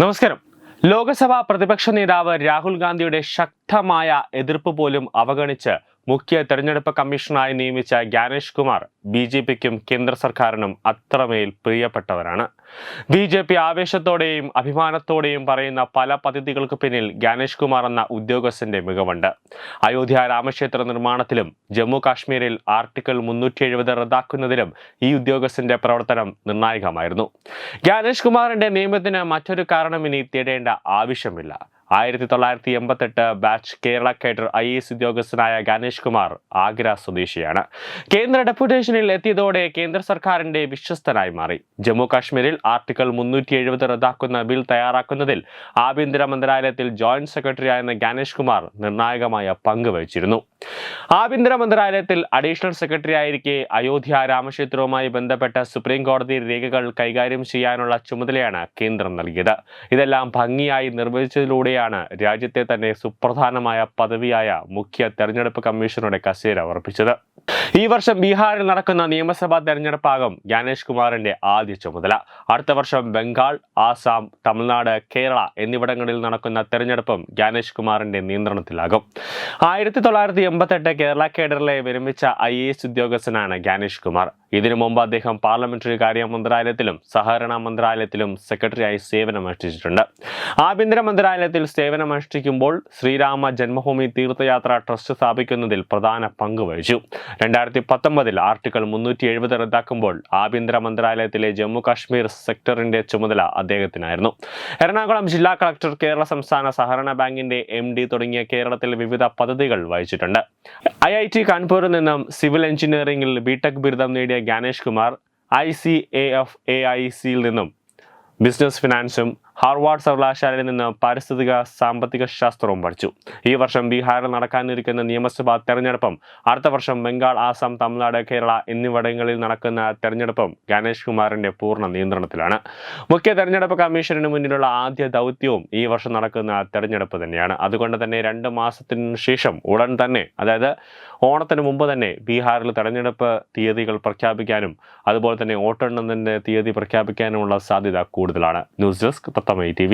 നമസ്കാരം. ലോകസഭാ പ്രതിപക്ഷ നേതാവ് രാഹുൽ ഗാന്ധിയുടെ ശക്തമായ എതിർപ്പ് പോലും അവഗണിച്ച് മുഖ്യ തെരഞ്ഞെടുപ്പ് കമ്മീഷണറായി നിയമിച്ച ജ്ഞാനേഷ് കുമാർ ബി ജെ പിക്കും കേന്ദ്ര സർക്കാരിനും അത്രമേൽ പ്രിയപ്പെട്ടവരാണ്. ബി ജെ പി ആവേശത്തോടെയും അഭിമാനത്തോടെയും പറയുന്ന പല പദ്ധതികൾക്ക് പിന്നിൽ ജ്ഞാനേഷ് കുമാർ എന്ന ഉദ്യോഗസ്ഥന്റെ മികവുണ്ട് അയോധ്യ രാമക്ഷേത്ര നിർമ്മാണത്തിലും ജമ്മു കാശ്മീരിൽ ആർട്ടിക്കിൾ മുന്നൂറ്റി എഴുപത് റദ്ദാക്കുന്നതിലും ഈ ഉദ്യോഗസ്ഥന്റെ പ്രവർത്തനം നിർണായകമായിരുന്നു. ജ്ഞാനേഷ് കുമാറിന്റെ നിയമത്തിന് മറ്റൊരു കാരണം ഇനി തേടേണ്ട ആവശ്യമില്ല. ആയിരത്തി തൊള്ളായിരത്തി എൺപത്തെട്ട് batch Kerala cadre I S ഉദ്യോഗസ്ഥനായ ഗണേഷ് കുമാർ ആഗ്ര സ്വദേശിയാണ്. കേന്ദ്ര ഡെപ്യൂട്ടേഷനിൽ എത്തിയതോടെ കേന്ദ്ര സർക്കാരിന്റെ വിശ്വസ്തനായി മാറി. ജമ്മു കാശ്മീരിൽ ആർട്ടിക്കിൾ മുന്നൂറ്റി എഴുപത് റദ്ദാക്കുന്ന ബിൽ തയ്യാറാക്കുന്നതിൽ ആഭ്യന്തര മന്ത്രാലയത്തിൽ ജോയിന്റ് സെക്രട്ടറി സെക്രട്ടറിയായിരുന്ന ഗണേഷ് കുമാർ നിർണായകമായ പങ്ക് വഹിച്ചിരുന്നു. ആഭ്യന്തര മന്ത്രാലയത്തിൽ അഡീഷണൽ സെക്രട്ടറി ആയിരിക്കെ അയോധ്യ രാമക്ഷേത്രവുമായി ബന്ധപ്പെട്ട സുപ്രീം കോടതി രേഖകൾ കൈകാര്യം ചെയ്യാനുള്ള ചുമതലയാണ് കേന്ദ്രം നൽകിയത്. ഇതെല്ലാം ഭംഗിയായി നിർവഹിച്ചതിലൂടെയാണ് രാജ്യത്തെ തന്നെ സുപ്രധാനമായ പദവിയായ മുഖ്യ തെരഞ്ഞെടുപ്പ് കമ്മീഷണറുടെ കസേര ഉറപ്പിച്ചത്. ഈ വർഷം ബീഹാറിൽ നടക്കുന്ന നിയമസഭാ തെരഞ്ഞെടുപ്പാകും ജ്ഞാനേഷ് കുമാറിന്റെ ആദ്യ ചുമതല. അടുത്ത വർഷം ബംഗാൾ ആസാം തമിഴ്നാട് കേരള എന്നിവിടങ്ങളിൽ നടക്കുന്ന തെരഞ്ഞെടുപ്പും ജ്ഞാനേഷ് കുമാറിന്റെ നിയന്ത്രണത്തിലാകും. ആയിരത്തി തൊള്ളായിരത്തി എൺപത്തെട്ട് കേരള കേഡറിലെ വിരമിച്ച ഐ എ എസ് ഉദ്യോഗസ്ഥനാണ് ജ്ഞാനേഷ് കുമാർ. ഇതിനു മുമ്പ് അദ്ദേഹം പാർലമെന്ററി കാര്യ മന്ത്രാലയത്തിലും സഹകരണ മന്ത്രാലയത്തിലും സെക്രട്ടറിയായി സേവനമനുഷ്ഠിച്ചിട്ടുണ്ട്. ആഭ്യന്തര മന്ത്രാലയത്തിൽ സേവനമനുഷ്ഠിക്കുമ്പോൾ ശ്രീരാമ ജന്മഭൂമി തീർത്ഥയാത്ര ട്രസ്റ്റ് സ്ഥാപിക്കുന്നതിൽ പ്രധാന പങ്ക് വഹിച്ചു. രണ്ടായിരത്തി പത്തൊമ്പതിൽ ആർട്ടിക്കിൾ മുന്നൂറ്റി എഴുപത് റദ്ദാക്കുമ്പോൾ ആഭ്യന്തര മന്ത്രാലയത്തിലെ ജമ്മു കാശ്മീർ സെക്ടറിന്റെ ചുമതല അദ്ദേഹത്തിനായിരുന്നു. എറണാകുളം ജില്ലാ കളക്ടർ കേരള സംസ്ഥാന സഹകരണ ബാങ്കിന്റെ എം ഡി തുടങ്ങിയ കേരളത്തിലെ വിവിധ പദ്ധതികൾ വഹിച്ചിട്ടുണ്ട്. ഐ ഐ ടി കാൺപൂരിൽ നിന്നും സിവിൽ എഞ്ചിനീയറിംഗിൽ ബിടെക് ബിരുദം നേടിയ Ganesh Kumar I C A F A I സിയിൽ നിന്നും ബിസിനസ് ഫിനാൻസും ഹാർവാർഡ് സർവകലാശാലയിൽ നിന്ന് പാരിസ്ഥിതിക സാമ്പത്തിക ശാസ്ത്രവും പഠിച്ചു. ഈ വർഷം ബീഹാറിൽ നടക്കാനിരിക്കുന്ന നിയമസഭാ തെരഞ്ഞെടുപ്പും അടുത്ത വർഷം ബംഗാൾ ആസാം തമിഴ്നാട് കേരള എന്നിവിടങ്ങളിൽ നടക്കുന്ന തെരഞ്ഞെടുപ്പും ഗണേഷ് കുമാറിന്റെ പൂർണ നിയന്ത്രണത്തിലാണ്. മുഖ്യ തെരഞ്ഞെടുപ്പ് കമ്മീഷന് മുന്നിലുള്ള ആദ്യ ദൗത്യവും ഈ വർഷം നടക്കുന്ന തെരഞ്ഞെടുപ്പ് തന്നെയാണ്. അതുകൊണ്ട് തന്നെ രണ്ട് മാസത്തിന് ശേഷം ഉടൻ തന്നെ അതായത് ഓണത്തിന് മുമ്പ് തന്നെ ബീഹാറിൽ തെരഞ്ഞെടുപ്പ് തീയതികൾ പ്രഖ്യാപിക്കാനും അതുപോലെ തന്നെ വോട്ടെണ്ണത്തിന്റെ തീയതി പ്രഖ്യാപിക്കാനുമുള്ള സാധ്യത കൂടുതലാണ്. News desk തത്തമൈ T